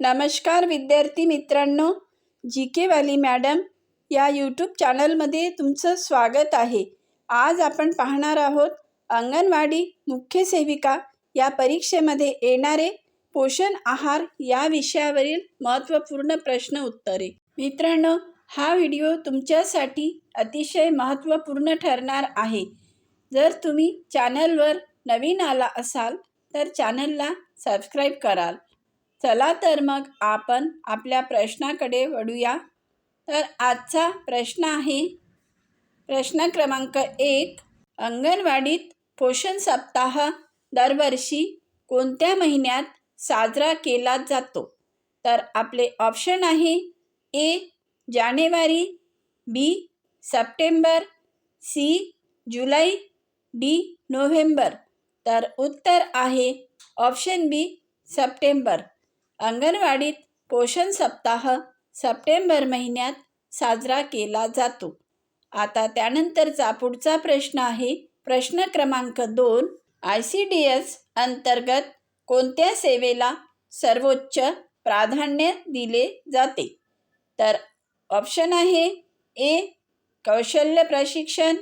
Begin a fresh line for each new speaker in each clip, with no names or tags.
नमस्कार विद्यार्थी मित्रांनो जी के वाली मॅडम या यूट्यूब चॅनलमध्ये तुमचं स्वागत आहे. आज आपण पाहणार आहोत अंगणवाडी मुख्य सेविका या परीक्षेमध्ये येणारे पोषण आहार या विषयावरील महत्त्वपूर्ण प्रश्न उत्तरे. मित्रांनो हा व्हिडिओ तुमच्यासाठी अतिशय महत्त्वपूर्ण ठरणार आहे. जर तुम्ही चॅनलवर नवीन आला असाल तर चॅनलला सबस्क्राईब कराल. चला तर मग आपण आपल्या प्रश्नाकडे वळूया. तर आजचा प्रश्न आहे प्रश्न क्रमांक एक अंगणवाडीत पोषण सप्ताह दरवर्षी कोणत्या महिन्यात साजरा केला जातो? तर आपले ऑप्शन आहे ए जानेवारी बी सप्टेंबर सी जुलै डी नोव्हेंबर. तर उत्तर आहे ऑप्शन बी सप्टेंबर. अंगणवाडीत पोषण सप्ताह सप्टेंबर महिन्यात साजरा केला जातो. आता त्यानंतरचा पुढचा प्रश्न आहे प्रश्न क्रमांक दोन आय सी डी एस अंतर्गत कोणत्या सेवेला सर्वोच्च प्राधान्य दिले जाते? तर ऑप्शन आहे ए कौशल्य प्रशिक्षण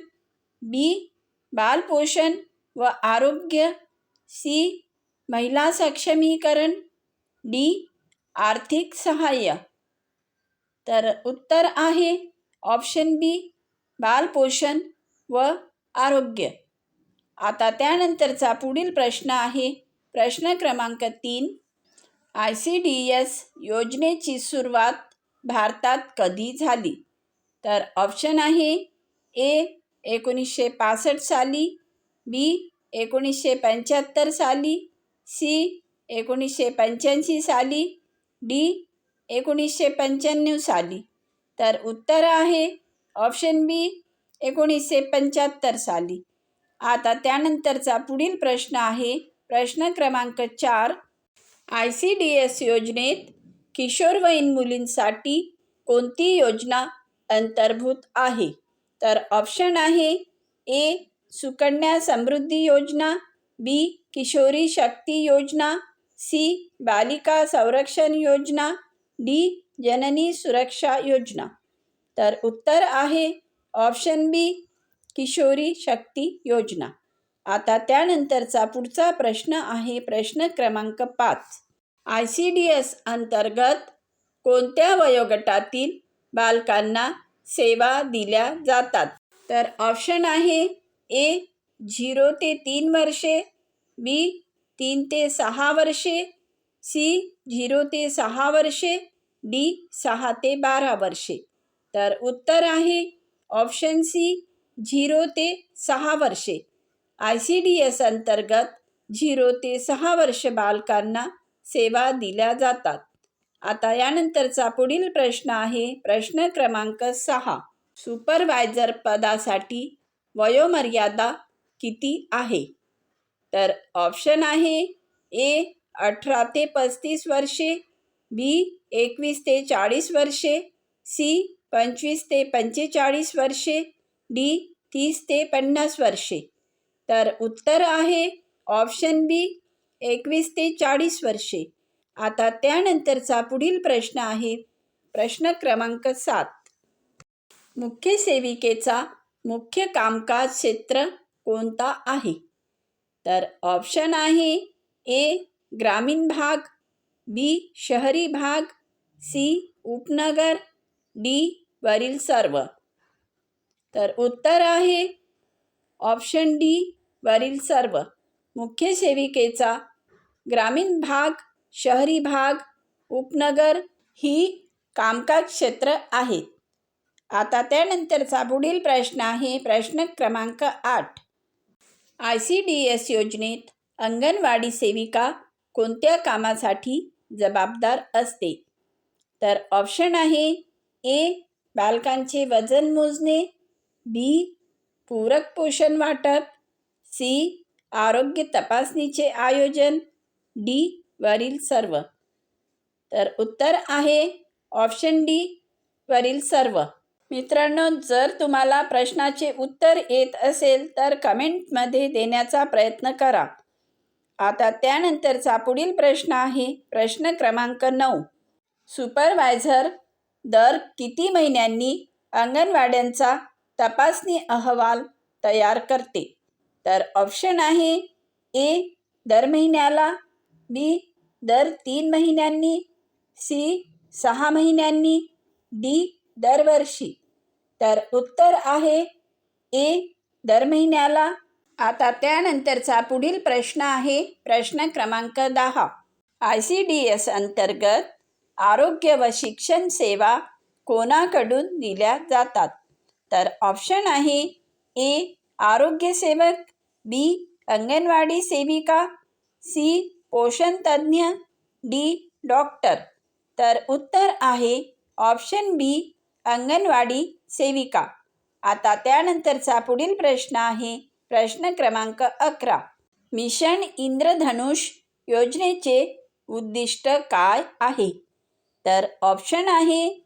बी बालपोषण व आरोग्य सी महिला सक्षमीकरण डी आर्थिक सहाय्य. तर उत्तर आहे ऑप्शन बी बालपोषण व आरोग्य. आता त्यानंतरचा पुढील प्रश्न आहे. प्रश्न क्रमांक तीन आय सी डी एस योजनेची सुरुवात भारतात कधी झाली? तर ऑप्शन आहे ए एकोणीसशे पासष्ट साली बी एकोणीसशे पंच्याहत्तर साली सी एकोणीसशे पंच्याऐंशी साली डी एकोणीसशे पंच्याण्णव साली. तर उत्तर आहे ऑप्शन बी एकोणीसशे पंच्याहत्तर साली. आता त्यानंतरचा पुढील प्रश्न आहे प्रश्न क्रमांक चार आय सी डी एस योजनेत किशोरवयीन मुलींसाठी कोणती योजना अंतर्भूत आहे? तर ऑप्शन आहे ए सुकन्या समृद्धी योजना बी किशोरी शक्ती योजना सी. बालिका संरक्षण योजना. डी. जननी सुरक्षा योजना. तर उत्तर आहे ऑप्शन बी किशोरी शक्ती योजना. आता त्यानंतरचा पुढचा प्रश्न आहे प्रश्न क्रमांक पाच. आय सी डी एस अंतर्गत कोणत्या वयोगटातील बालकांना सेवा दिल्या जातात? तर ऑप्शन आहे ए झिरो ते तीन वर्षे बी तीन ते सहा वर्षे सी झिरो ते सहा वर्षे डी सहा ते बारा वर्षे. तर उत्तर आहे ऑप्शन सी झिरो ते सहा वर्षे. आय सी डी एस अंतर्गत झिरो ते सहा वर्ष बालकांना सेवा दिल्या जातात. आता यानंतरचा पुढील प्रश्न आहे प्रश्न क्रमांक सहा. सुपरवायझर पदासाठी वयोमर्यादा किती आहे? तर ऑप्शन आहे ए अठरा ते पस्तीस वर्षे बी एकवीस ते चाळीस वर्षे सी पंचवीस ते पंचेचाळीस वर्षे डी तीस ते पन्नास वर्षे. तर उत्तर आहे ऑप्शन बी एकवीस ते चाळीस वर्षे. आता त्यानंतरचा पुढील प्रश्न आहे. प्रश्न क्रमांक सात. मुख्य सेविकेचा मुख्य कामकाज क्षेत्र कोणता आहे? तर ऑप्शन आहे ए ग्रामीण भाग बी शहरी भाग सी उपनगर डी वरील सर्व. तर उत्तर आहे ऑप्शन डी वरील सर्व. मुख्य सेविकेचा ग्रामीण भाग शहरी भाग उपनगर ही कामकाज क्षेत्र आहेत आता त्यानंतरचा पुढील प्रश्न आहे प्रश्न क्रमांक आठ. आय सी डी एस योजनेत अंगणवाडी सेविका कोणत्या कामासाठी जबाबदार असते? तर ऑप्शन आहे ए बालकांचे वजन मोजणे बी पूरक पोषण वाटप सी आरोग्य तपासणीचे आयोजन डी वरील सर्व. तर उत्तर आहे ऑप्शन डी वरील सर्व. मित्रांनो जर तुम्हाला प्रश्नाचे उत्तर येत असेल तर कमेंटमध्ये देण्याचा प्रयत्न करा. आता त्यानंतरचा पुढील प्रश्न आहे. प्रश्न क्रमांक नऊ. सुपरवायझर दर किती महिन्यांनी अंगणवाड्यांचा तपासणी अहवाल तयार करते? तर ऑप्शन आहे ए दर महिन्याला बी दर तीन महिन्यांनी सी सहा महिन्यांनी डी दरवर्षी. तर उत्तर आहे ए दर महिन्याला. आता त्यानंतरचा पुढील प्रश्न आहे प्रश्न क्रमांक दहा. आय सी डी एस अंतर्गत आरोग्य व शिक्षण सेवा कोणाकडून दिल्या जातात? तर ऑप्शन आहे ए आरोग्य सेवक बी अंगणवाडी सेविका सी पोषण तज्ज्ञ डी डॉक्टर. तर उत्तर आहे ऑप्शन बी अंगणवाडी सेविका. आता त्यानंतरचा पुढील प्रश्न आहे प्रश्न क्रमांक अकरा. मिशन इंद्रधनुष योजनेचे उद्दिष्ट काय आहे? तर ऑप्शन आहे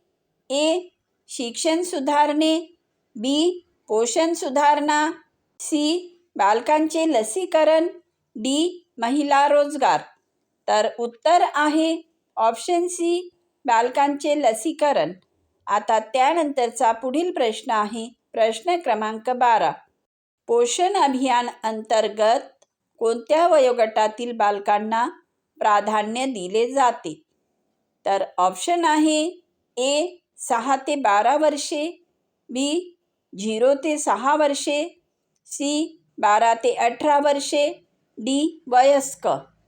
ए शिक्षण सुधारणे बी पोषण सुधारणा सी बालकांचे लसीकरण डी महिला रोजगार. तर उत्तर आहे ऑप्शन सी बालकांचे लसीकरण. आता त्यानंतरचा पुढील प्रश्न आहे प्रश्न क्रमांक बारा. पोषण अभियान अंतर्गत कोणत्या वयोगटातील बालकांना प्राधान्य दिले जाते? तर ऑप्शन आहे ए सहा ते बारा वर्षे बी झिरो ते सहा वर्षे सी बारा ते अठरा वर्षे डी वयस्क.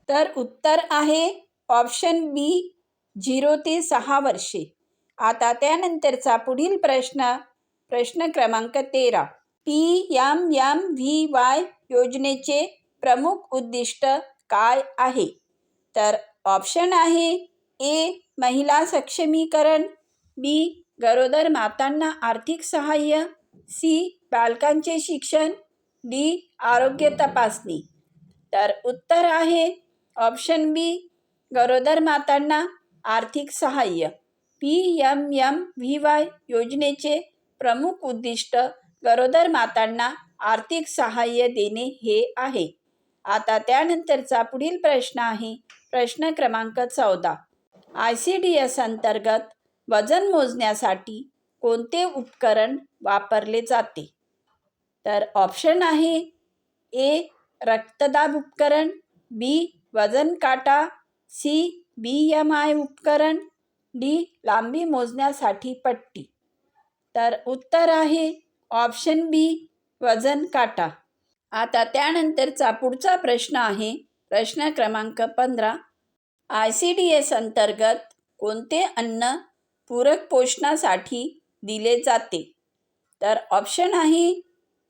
तर उत्तर आहे ऑप्शन बी झिरो ते सहा वर्षे. आता त्यानंतरचा पुढील प्रश्न प्रश्न क्रमांक तेरा. P M M V Y योजनेचे प्रमुख उद्दिष्ट काय आहे? तर ऑप्शन आहे ए महिला सक्षमीकरण बी गरोदर मातांना आर्थिक सहाय्य सी बालकांचे शिक्षण डी आरोग्य तपासणी. तर उत्तर आहे ऑप्शन बी गरोदर मातांना आर्थिक सहाय्य. P M M V Y योजनेचे प्रमुख उद्दिष्ट गरोदर मातांना आर्थिक सहाय्य देणे हे आहे. आता त्यानंतरचा पुढील प्रश्न आहे प्रश्न क्रमांक चौदा. आय सी डी एस अंतर्गत वजन मोजण्यासाठी कोणते उपकरण वापरले जाते? तर ऑप्शन आहे ए रक्तदाब उपकरण बी वजन काटा सी बी एम आय उपकरण डी लांबी मोजण्यासाठी पट्टी. तर उत्तर आहे ऑप्शन बी वजन काटा. आता त्यानंतरचा पुढचा प्रश्न आहे प्रश्न क्रमांक पंधरा. आय सी डी एस अंतर्गत कोणते अन्न पूरक पोषणासाठी दिले जाते? तर ऑप्शन आहे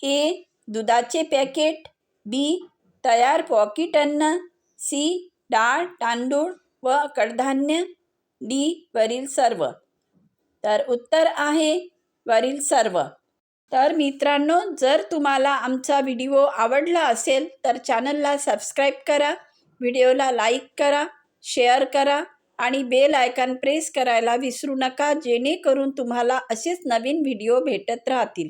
ए दुधाचे पॅकेट बी तयार पॉकीट अन्न सी डाळ तांदूळ व कडधान्य. डी वरील सर्व. तर उत्तर आहे वरील सर्व. तर मित्रांनो जर तुम्हाला आमचा व्हिडिओ आवडला असेल तर चॅनलला सबस्क्राईब करा व्हिडिओला लाईक करा शेअर करा आणि बेल आयकॉन प्रेस करायला विसरू नका जेणेकरून तुम्हाला असेच नवीन व्हिडिओ भेटत राहतील.